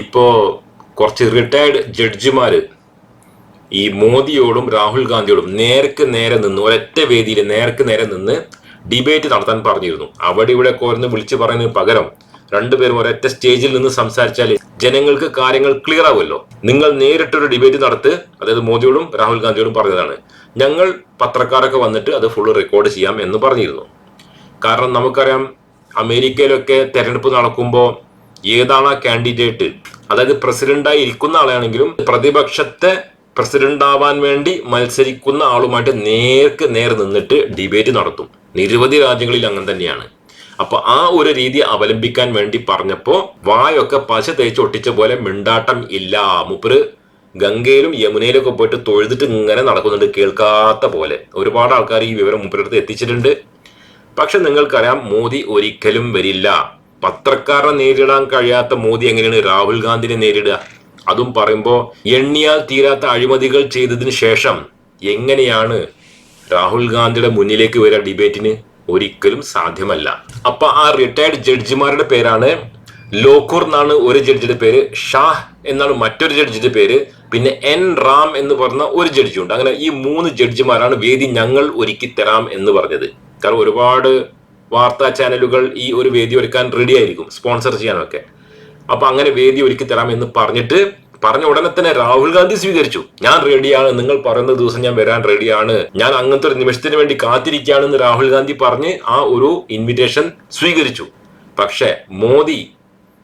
ഇപ്പോ കുറച്ച് റിട്ടയർഡ് ജഡ്ജിമാര് ഈ മോദിയോടും രാഹുൽ ഗാന്ധിയോടും നേർക്ക് നേരെ നിന്ന് ഒരൊറ്റ വേദിയിൽ നേർക്ക് നേരെ നിന്ന് ഡിബേറ്റ് നടത്താൻ പറഞ്ഞിരുന്നു. അവിടെ ഇവിടെ കോരുന്ന് വിളിച്ചു പറയുന്നതിന് പകരം രണ്ടുപേരും ഒരൊറ്റ സ്റ്റേജിൽ നിന്ന് സംസാരിച്ചാൽ ജനങ്ങൾക്ക് കാര്യങ്ങൾ ക്ലിയർ ആവുമല്ലോ. നിങ്ങൾ നേരിട്ടൊരു ഡിബേറ്റ് നടത്ത് അതായത് മോദിയോടും രാഹുൽ ഗാന്ധിയോടും പറഞ്ഞതാണ്. ഞങ്ങൾ പത്രക്കാരൊക്കെ വന്നിട്ട് അത് ഫുള്ള് റെക്കോർഡ് ചെയ്യാം എന്ന് പറഞ്ഞിരുന്നു. കാരണം നമുക്കറിയാം അമേരിക്കയിലൊക്കെ തെരഞ്ഞെടുപ്പ് നടക്കുമ്പോൾ ഏതാണ് ആ കാൻഡിഡേറ്റ് അതായത് പ്രസിഡന്റായി ഇരിക്കുന്ന ആളാണെങ്കിലും പ്രതിപക്ഷത്തെ പ്രസിഡന്റ് ആവാൻ വേണ്ടി മത്സരിക്കുന്ന ആളുമായിട്ട് നേർക്ക് നേർ നിന്നിട്ട് ഡിബേറ്റ് നടത്തും. നിരവധി രാജ്യങ്ങളിൽ അങ്ങനെ തന്നെയാണ്. അപ്പൊ ആ ഒരു രീതി അവലംബിക്കാൻ വേണ്ടി പറഞ്ഞപ്പോ വായൊക്കെ പശ തേച്ച് ഒട്ടിച്ച പോലെ മിണ്ടാട്ടം ഇല്ല. മുപ്പര് ഗംഗയിലും യമുനയിലും ഒക്കെ പോയിട്ട് തൊഴുതിട്ട് ഇങ്ങനെ നടക്കുന്നുണ്ട് കേൾക്കാത്ത പോലെ. ഒരുപാട് ആൾക്കാർ ഈ വിവരം മുപ്പരടുത്ത് എത്തിച്ചിട്ടുണ്ട്. പക്ഷെ നിങ്ങൾക്കറിയാം മോദി ഒരിക്കലും വരില്ല. പത്രക്കാരനെ നേരിടാൻ കഴിയാത്ത മോദി എങ്ങനെയാണ് രാഹുൽ ഗാന്ധിനെ നേരിടുക? അതും പറയുമ്പോൾ എണ്ണിയാൽ തീരാത്ത അഴിമതികൾ ചെയ്തതിന് ശേഷം എങ്ങനെയാണ് രാഹുൽ ഗാന്ധിയുടെ മുന്നിലേക്ക് വരിക ഡിബേറ്റിന്? ഒരിക്കലും സാധ്യമല്ല. അപ്പൊ ആ റിട്ടയർഡ് ജഡ്ജിമാരുടെ പേരാണ് ലോക്കൂർ എന്നാണ് ഒരു ജഡ്ജിയുടെ പേര് ഷാഹ് എന്നാണ് മറ്റൊരു ജഡ്ജിയുടെ പേര് പിന്നെ എൻ റാം എന്ന് പറഞ്ഞ ഒരു ജഡ്ജിയുണ്ട്. അങ്ങനെ ഈ മൂന്ന് ജഡ്ജിമാരാണ് വേദി ഞങ്ങൾ ഒരുക്കി തരാം എന്ന് പറഞ്ഞത്. കാരണം ഒരുപാട് വാർത്താ ചാനലുകൾ ഈ ഒരു വേദി ഒരുക്കാൻ റെഡി ആയിരിക്കും സ്പോൺസർ ചെയ്യാനൊക്കെ. അപ്പൊ അങ്ങനെ വേദി ഒരുക്കി തരാം എന്ന് പറഞ്ഞിട്ട് പറഞ്ഞ ഉടനെ തന്നെ രാഹുൽ ഗാന്ധി സ്വീകരിച്ചു. ഞാൻ റെഡിയാണ് നിങ്ങൾ പറയുന്ന ദിവസം ഞാൻ വരാൻ റെഡിയാണ് ഞാൻ അങ്ങനത്തെ ഒരു നിമിഷത്തിന് വേണ്ടി കാത്തിരിക്കുകയാണെന്ന് രാഹുൽ ഗാന്ധി പറഞ്ഞ് ആ ഒരു ഇൻവിറ്റേഷൻ സ്വീകരിച്ചു. പക്ഷേ മോദി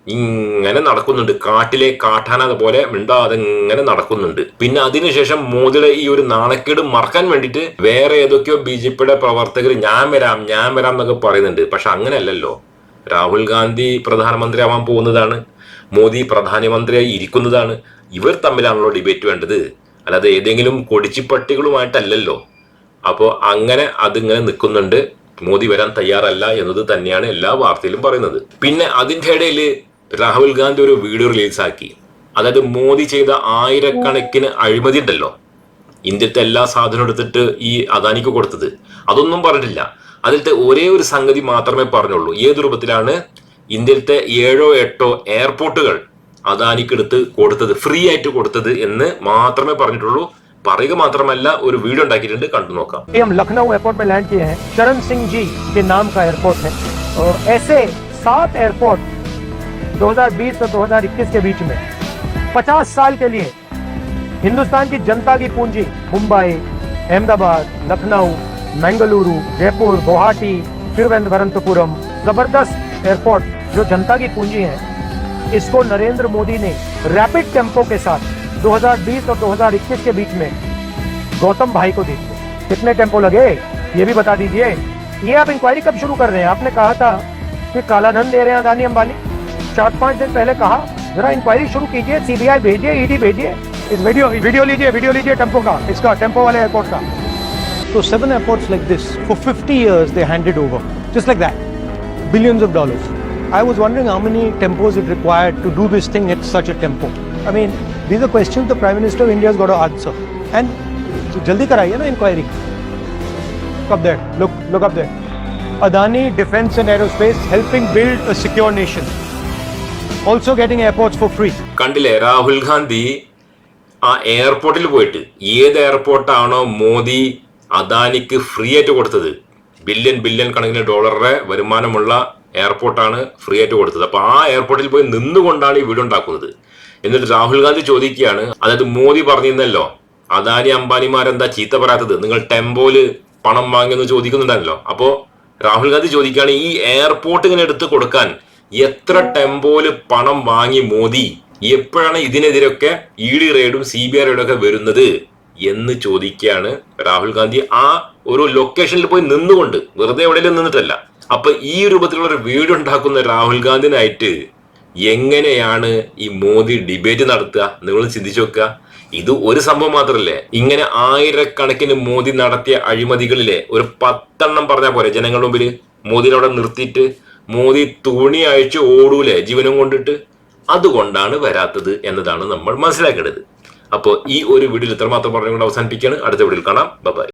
ഇങ്ങനെ നടക്കുന്നുണ്ട്. കാട്ടിലെ കാട്ടാന പോലെ മിണ്ടാതെ ഇങ്ങനെ നടക്കുന്നുണ്ട്. പിന്നെ അതിനുശേഷം മോദിയുടെ ഈ ഒരു നാണക്കേട് മറക്കാൻ വേണ്ടിയിട്ട് വേറെ ഏതൊക്കെയോ ബി ജെ പിയുടെ പ്രവർത്തകർ ഞാൻ വരാം ഞാൻ വരാം എന്നൊക്കെ പറയുന്നുണ്ട്. പക്ഷെ അങ്ങനെയല്ലല്ലോ. രാഹുൽ ഗാന്ധി പ്രധാനമന്ത്രിയാവാൻ പോകുന്നതാണ്. മോദി പ്രധാനമന്ത്രിയായി ഇരിക്കുന്നതാണ്. ഇവർ തമ്മിലാണല്ലോ ഡിബേറ്റ് വേണ്ടത്. അല്ലാതെ ഏതെങ്കിലും കൊടിച്ചിപ്പട്ടികളുമായിട്ടല്ലല്ലോ. അപ്പോൾ അങ്ങനെ അതിങ്ങനെ നിൽക്കുന്നുണ്ട്. മോദി വരാൻ തയ്യാറല്ല എന്നത് തന്നെയാണ് എല്ലാ വാർത്തയിലും പറയുന്നത്. പിന്നെ അതിന്റെ ഇടയിൽ രാഹുൽ ഗാന്ധി ഒരു വീഡിയോ റിലീസാക്കി അതായത് മോദി ചെയ്ത ആയിരക്കണക്കിന് അഴിമതി ഉണ്ടല്ലോ ഇന്ത്യത്തെ എല്ലാ സാധനവും എടുത്തിട്ട് ഈ അദാനിക്ക് കൊടുത്തത് അതൊന്നും പറഞ്ഞിട്ടില്ല അതിലത്തെ ഒരേ ഒരു സംഗതി മാത്രമേ പറഞ്ഞുള്ളൂ ഏത് രൂപത്തിലാണ് ഇന്ത്യയിലത്തെ ഏഴോ എട്ടോ എയർപോർട്ടുകൾ അദാനിക്കെടുത്ത് കൊടുത്തത് ഫ്രീ ആയിട്ട് കൊടുത്തത് എന്ന് മാത്രമേ പറഞ്ഞിട്ടുള്ളൂ പറയുക മാത്രമല്ല ഒരു വീഡിയോ ഉണ്ടാക്കിയിട്ടുണ്ട് കണ്ടു നോക്കാം ये हम लखनऊ एयरपोर्ट में लैंड किए हैं चरण सिंह जी के नाम का एयरपोर्ट है और ऐसे सात एयरपोर्ट 2020 से 2021 के बीच में 50 साल के लिए हिंदुस्तान की जनता की पूंजी मुंबई, अहमदाबाद, लखनऊ, मंगलुरु, जयपुर, गुवाहाटी, तिरुवनंतपुरम, ज़बरदस्त एयरपोर्ट जो जनता की पूंजी है, इसको नरेंद्र मोदी ने रैपिड टेंपो के साथ 2020 और 2021 के बीच में गौतम भाई को दीजिए कितने टेंपो लगे? ये भी बता दीजिए। ये आप इंक्वायरी कब शुरू कर रहे हैं? आपने कहा था कि काला धन दे रहे हैं अदानी अंबानी। चार पाँच दिन पहले कहा, जरा इंक्वायरी शुरू कीजिए सीबीआई भेजिए ईडी भेजिए। इस वीडियो वीडियो लीजिए वीडियो लीजिए टेंपो का, इसका, टेंपो वाले एयरपोर्ट का। तो seven airports like this for fifty years they handed over just like that billions of dollars I was wondering how many tempos it required to do this thing it such a tempo I mean this question the prime minister of India गोडो answer and जल्दी कराइए ना inquiry up there look look up there Adani defence and aerospace helping build a secure nation Also getting airports for free കണ്ടില്ലേ രാഹുൽ ഗാന്ധി ആ എയർപോർട്ടിൽ പോയിട്ട് ഏത് എയർപോർട്ടാണോ Modi അദാനിക്ക് free ആയിട്ട് കൊടുത്തത്. ബില്യൺ ബില്യൺ കണക്കിന് ഡോളറുടെ വരുമാനമുള്ള എയർപോർട്ടാണ് ഫ്രീ ആയിട്ട് കൊടുത്തത്. അപ്പൊ ആ എയർപോർട്ടിൽ പോയി നിന്നുകൊണ്ടാണ് ഈ വീഡിയോ ഉണ്ടാക്കുന്നത്. എന്നിട്ട് രാഹുൽ ഗാന്ധി ചോദിക്കുകയാണ് അതായത് മോദി പറഞ്ഞിരുന്നല്ലോ അദാനി അംബാനിമാരെന്താ ചീത്ത പറയാത്തത്? നിങ്ങൾ ടെമ്പോയിൽ പണം വാങ്ങിയെന്ന് ചോദിക്കുന്നുണ്ടല്ലോ അപ്പോ രാഹുൽ ഗാന്ധി ചോദിക്കുകയാണ് ഈ എയർപോർട്ട് ഇങ്ങനെ എടുത്ത് കൊടുക്കാൻ എത്ര ടെമ്പോയിൽ പണം വാങ്ങി മോദി? എപ്പോഴാണ് ഇതിനെതിരൊക്കെ ഇ ഡി റെയ്ഡും സി ബി ഐ റെയ്ഡും ഒക്കെ വരുന്നത് എന്ന് ചോദിക്കുകയാണ് രാഹുൽ ഗാന്ധി. ആ ഒരു ലൊക്കേഷനിൽ പോയി നിന്നുകൊണ്ട് വെറുതെ എവിടെയെങ്കിലും നിന്നിട്ടല്ല. അപ്പൊ ഈ രൂപത്തിലുള്ള ഒരു വീഡിയോ ഉണ്ടാക്കുന്ന രാഹുൽ ഗാന്ധിനായിട്ട് എങ്ങനെയാണ് ഈ മോദി ഡിബേറ്റ് നടത്തുക? നിങ്ങൾ ചിന്തിച്ചു നോക്കുക. ഇത് ഒരു സംഭവം മാത്രല്ലേ ഇങ്ങനെ ആയിരക്കണക്കിന് മോദി നടത്തിയ അഴിമതികളിലെ ഒരു പത്തെണ്ണം പറഞ്ഞാൽ പോരെ ജനങ്ങളുടെ മുമ്പിൽ മോദിനെ അവിടെ നിർത്തിയിട്ട് മോദി തുണി അഴിച്ച് ഓടൂലേ ജീവനും കൊണ്ടിട്ട്? അതുകൊണ്ടാണ് വരാത്തത് എന്നതാണ് നമ്മൾ മനസ്സിലാക്കേണ്ടത്. അപ്പോൾ ഈ ഒരു വീഡിയോയിൽ ഇത്രമാത്രം പറഞ്ഞുകൊണ്ട് അവസാനിപ്പിക്കുകയാണ്. അടുത്ത വീഡിയോയിൽ കാണാം. ബൈ